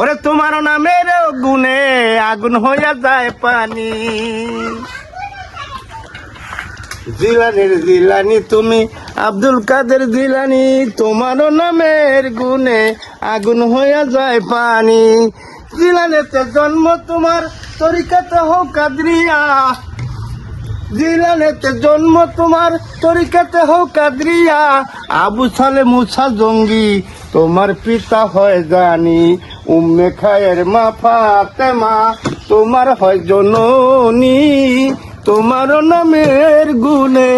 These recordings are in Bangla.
ওরে তোমার নামের গুনে আগুন হইয়া যায় পানি। জিলানির জিলানি তুমি, আব্দুল কাদের জিলানি, তোমার নামের গুনে আগুন হইয়া যায় পানি। জিলানেতে জন্ম তোমার তরিকাতে হোক কাদরিয়া। জিলানেতে জন্ম তোমার তরিকাতে হোক কাদরিয়া। আবু সালে মুসা জঙ্গি, তোমার পিতা হয় জানি। উম্মে খায়ের মা ফাতেমা, তোমার হয় জননী, তোমার নামের গুনে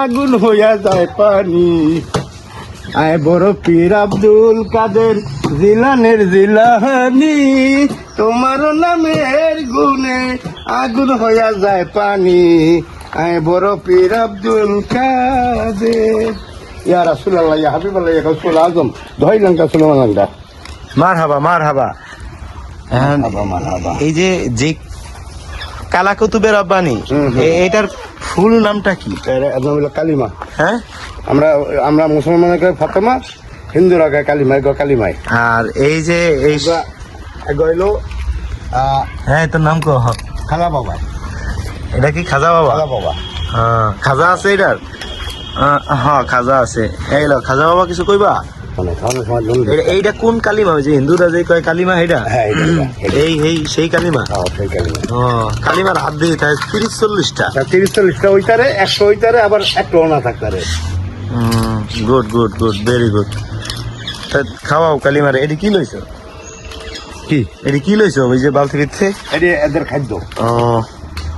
আগুন হইয়া যায় পানি। আয় বড় পীর আব্দুল কাদের জিলানের জিলানি, তোমার নামের গুনে আগুন হইয়া যায় পানি। আয় বড় পীর আব্দুল কাদের। ইয়া রাসূলুল্লাহ, ইয়া হাবিবাল্লাহ, ইয়া রাসূল আজম ধইলাম কা সুলমানন্দা মার হাবা মার হাবা। এই যে যে কালা কুতুবের রব্বানি এটার ফুল নামটা কি? একদম হলো কালিমা। হ্যাঁ? আমরা আমরা মুসলমানের কয় ফাতেমা হিন্দুরা কয় কালিমা এগো কালিমাই। আর এই যে এই আহ, হ্যাঁ তোর নাম কহ খালা বাবা। এটা কি খাজা বাবা? খালা বাবা। হ্যাঁ খাজা আছে এটার? হ্যাঁ খাজা আছে। এই লো খাজা বাবা কিছু কইবা? মানে এইটা কোন কালিমা? যে হিন্দুরা যে কয় কালিমা এটা হ্যাঁ এইটা, এইটা। এই এই সেই কালিমা? খাওয়া সেই কালিমা। কালিমার হাত দিয়ে তাই তিরিশ চল্লিশটা। তা তিরিশ চল্লিশটা ওইটারে একশো ওইটারে আবার একটা ওনা থাকতারে। Good good good very good খাওয়াও কালিমারে। এটি কি লইছো? কি? এটি কি লইছো? ওই যে বালতিরিতে এটি এদের খাদ্য। ও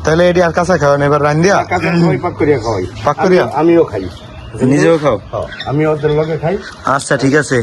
তাহলে এটি আর কাঁচা খাওয়ান এবার রান দিয়া কাঁচা খাওয়াই পাক করিয়া খাওয়াই। পাক করিয়া? আমিও খাই। নিজেও খাও। হ্যাঁ, আমি ওদের লগে খাই। আচ্ছা ঠিক আছে।